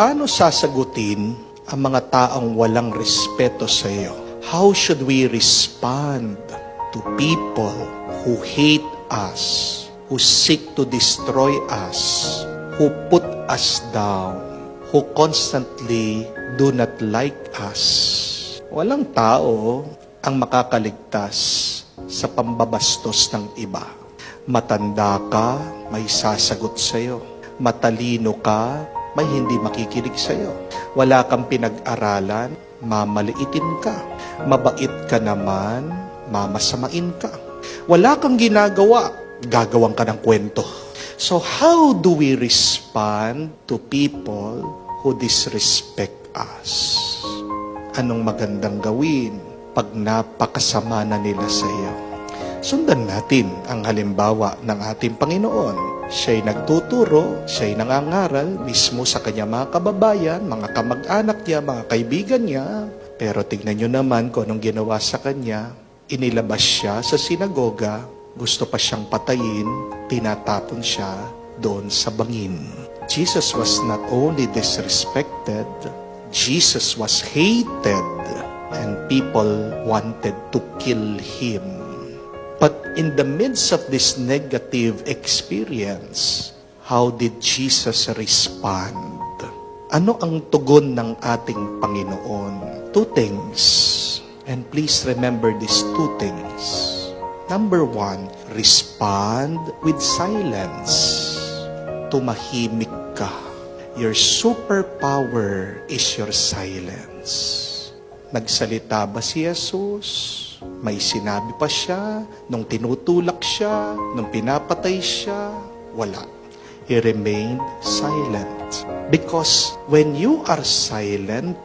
Paano sasagutin ang mga taong walang respeto sa iyo? How should we respond to people who hate us, who seek to destroy us, who put us down, who constantly do not like us? Walang tao ang makakaligtas sa pambabastos ng iba. Matanda ka, may sasagot sa'yo. Matalino ka, may hindi makikinig sa'yo. Wala kang pinag-aralan, mamaliitin ka. Mabait ka naman, mamasamain ka. Wala kang ginagawa, gagawang ka ng kwento. So how do we respond to people who disrespect us? Anong magandang gawin pag napakasama na nila sa iyo? Sundan natin ang halimbawa ng ating Panginoon. Siya'y nagtuturo, siya'y nangangaral mismo sa kanya mga kababayan, mga kamag-anak niya, mga kaibigan niya. Pero tignan nyo naman kung anong ginawa sa kanya. Inilabas siya sa sinagoga, gusto pa siyang patayin, tinatapon siya doon sa bangin. Jesus was not only disrespected, Jesus was hated and people wanted to kill him. In the midst of this negative experience, how did Jesus respond? Ano ang tugon ng ating Panginoon? Two things. And please remember these two things. Number one, respond with silence. Tumahimik ka. Your superpower is your silence. Nagsalita ba si Jesus? May sinabi pa siya nung tinutulak siya, nung pinapatay siya? Wala. He remained silent. Because when you are silent,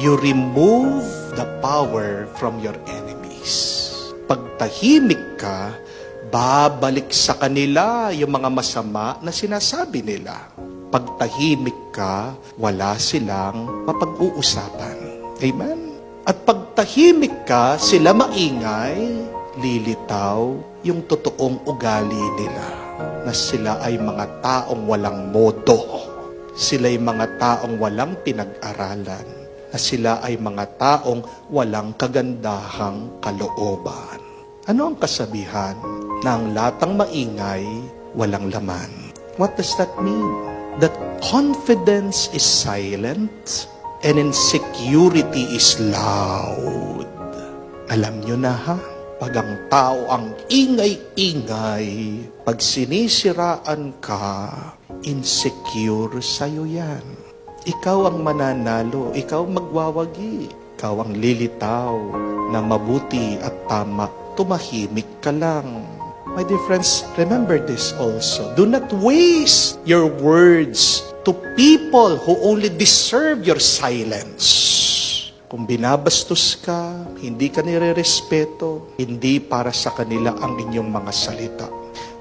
you remove the power from your enemies. Pag tahimik ka, babalik sa kanila yung mga masama na sinasabi nila. Pag tahimik ka, wala silang mapag-uusapan. Amen? At pag tahimik ka, sila maingay, lilitaw yung totoong ugali nila na sila ay mga taong walang modo. Sila ay mga taong walang pinag-aralan. Na sila ay mga taong walang kagandahang kalooban. Ano ang kasabihan na ang latang maingay, walang laman? What does that mean? That confidence is silent and insecurity is loud. Alam nyo na ha? Pag ang tao ang ingay-ingay, pag sinisiraan ka, insecure sa'yo yan. Ikaw ang mananalo, ikaw magwawagi, ikaw ang lilitaw na mabuti at tama, tumahimik ka lang. My dear friends, remember this also. Do not waste your words to people who only deserve your silence. Kung binabastos ka, hindi ka nire-respeto, hindi para sa kanila ang inyong mga salita.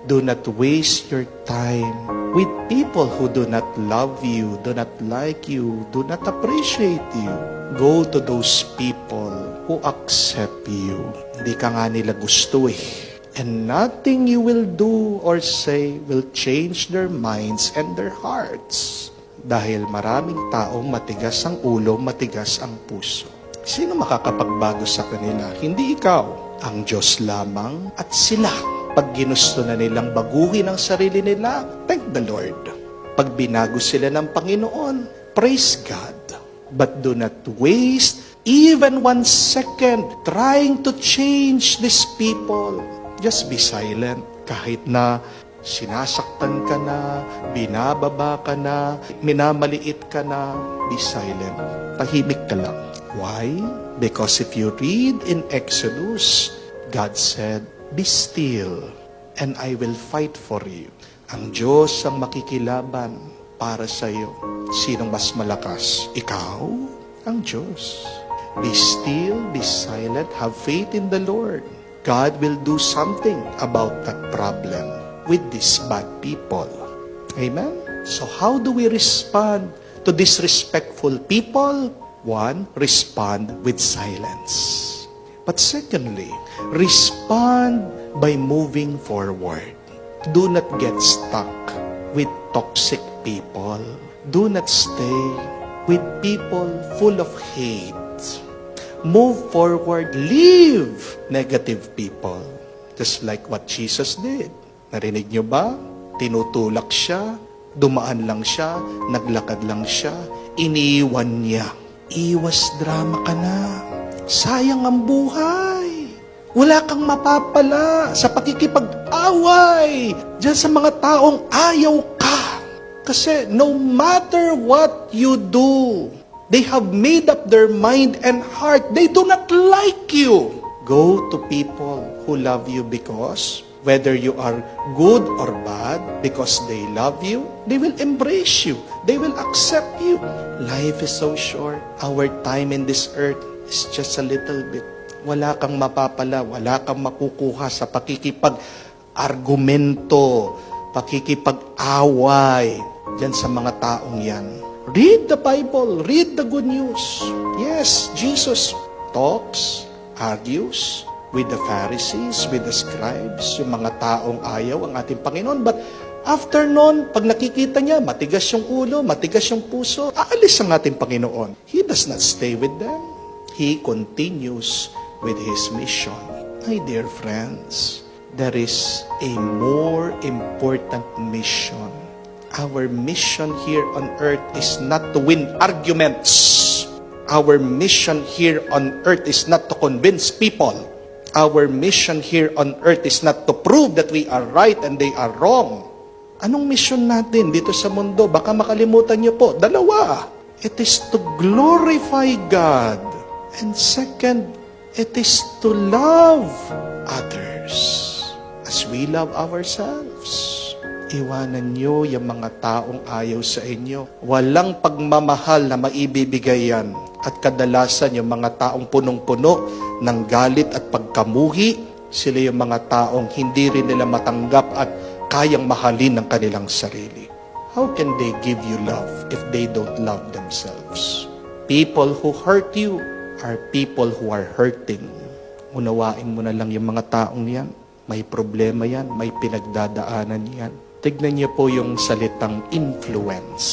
Do not waste your time with people who do not love you, do not like you, do not appreciate you. Go to those people who accept you. Hindi ka nga nila gusto eh. And nothing you will do or say will change their minds and their hearts. Dahil maraming taong matigas ang ulo, matigas ang puso. Sino makakapagbago sa kanila? Hindi ikaw. Ang Diyos lamang at sila. Pag ginusto na nilang baguhin ang sarili nila, thank the Lord. Pag binago sila ng Panginoon, praise God. But do not waste even one second trying to change these people. Just be silent. Kahit na sinasaktan ka na, binababa ka na, minamaliit ka na, be silent. Tahimik ka lang. Why? Because if you read in Exodus, God said, Be still, and I will fight for you. Ang Diyos ang makikilaban para sa iyo. Sinong mas malakas? Ikaw? Ang Diyos. Be still, be silent, have faith in the Lord. God will do something about that problem with these bad people. Amen? So how do we respond to disrespectful people? One, respond with silence. But secondly, respond by moving forward. Do not get stuck with toxic people. Do not stay with people full of hate. Move forward, leave negative people. Just like what Jesus did. Narinig nyo ba? Tinutulak siya, dumaan lang siya, naglakad lang siya, iniiwan niya. Iwas drama ka na. Sayang ang buhay. Wala kang mapapala sa pakikipag-away dyan sa mga taong ayaw ka. Kasi no matter what you do, they have made up their mind and heart. They do not like you. Go to people who love you because whether you are good or bad, because they love you, they will embrace you. They will accept you. Life is so short. Our time in this earth is just a little bit. Wala kang mapapala, wala kang makukuha sa pakikipag-argumento, pakikipag-away dyan sa mga taong yan. Read the Bible, read the good news. Yes, Jesus talks, argues with the Pharisees, with the scribes, yung mga taong ayaw ang ating Panginoon. But after nun, pag nakikita niya, matigas yung ulo, matigas yung puso, aalis ang ating Panginoon. He does not stay with them. He continues with His mission. My dear friends, there is a more important mission. Our mission here on earth is not to win arguments. Our mission here on earth is not to convince people. Our mission here on earth is not to prove that we are right and they are wrong. Anong mission natin dito sa mundo? Baka makalimutan niyo po. Dalawa. It is to glorify God. And second, it is to love others as we love ourselves. Iwanan niyo yung mga taong ayaw sa inyo. Walang pagmamahal na maibibigay yan. At kadalasan yung mga taong punong-puno ng galit at pagkamuhi, sila yung mga taong hindi rin nila matanggap at kayang mahalin ng kanilang sarili. How can they give you love if they don't love themselves? People who hurt you are people who are hurting. Unawain mo na lang yung mga taong yan. May problema yan, may pinagdadaanan yan. Tignan niyo po yung salitang influence.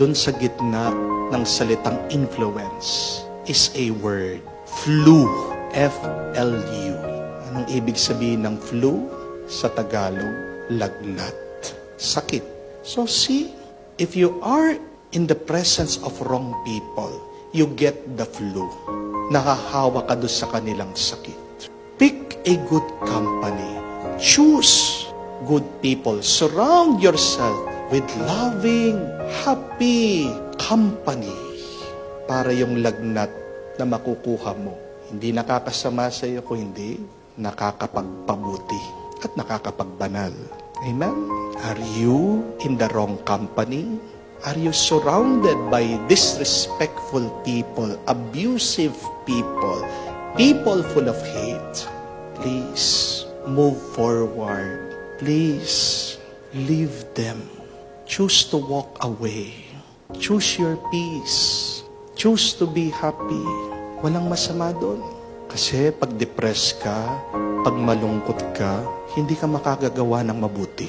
Doon sa gitna ng salitang influence is a word. Flu. F-L-U. Anong ibig sabihin ng flu? Sa Tagalog, lagnat. Sakit. So see, if you are in the presence of wrong people, you get the flu. Nakahawa ka doon sa kanilang sakit. Pick a good company. Choose good people. Surround yourself with loving, happy company para yung lagnat na makukuha mo. Hindi nakakasama sa iyo kung hindi nakakapagpabuti at nakakapagbanal. Amen? Are you in the wrong company? Are you surrounded by disrespectful people, abusive people, people full of hate? Please move forward. Please leave them. Choose to walk away. Choose your peace. Choose to be happy. Walang masama doon. Kasi pag depressed ka, pag malungkot ka, hindi ka makagagawa ng mabuti.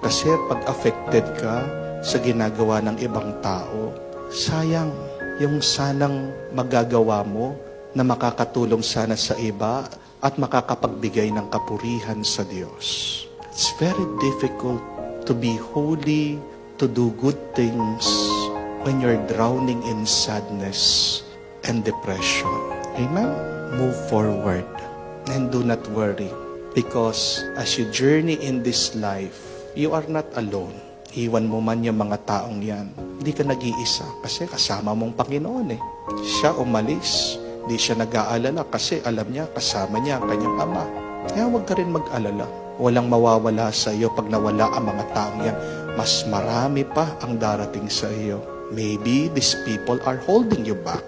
Kasi pag affected ka sa ginagawa ng ibang tao, sayang yung sanang magagawa mo na makakatulong sana sa iba at makakapagbigay ng kapurihan sa Diyos. It's very difficult to be holy, to do good things when you're drowning in sadness and depression. Amen? Move forward and do not worry because as you journey in this life, you are not alone. Iwan mo man yung mga taong yan. Hindi ka nag-iisa kasi kasama mong Panginoon eh. Siya umalis. Hindi siya nag-aalala kasi alam niya kasama niya ang kanyang ama. Kaya huwag ka rin mag-alala. Walang mawawala sa iyo pag nawala ang mga taong yan. Mas marami pa ang darating sa iyo. Maybe these people are holding you back.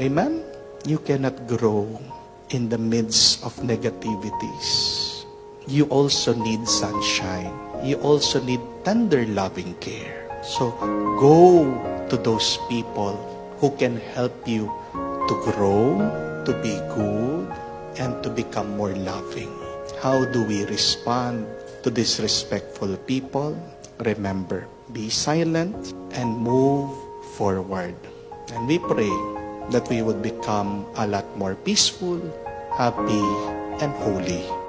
Amen? You cannot grow in the midst of negativities. You also need sunshine. You also need tender loving care. So go to those people who can help you to grow, to be good, and to become more loving. How do we respond to disrespectful people? Remember, be silent and move forward. And we pray that we would become a lot more peaceful, happy, and holy.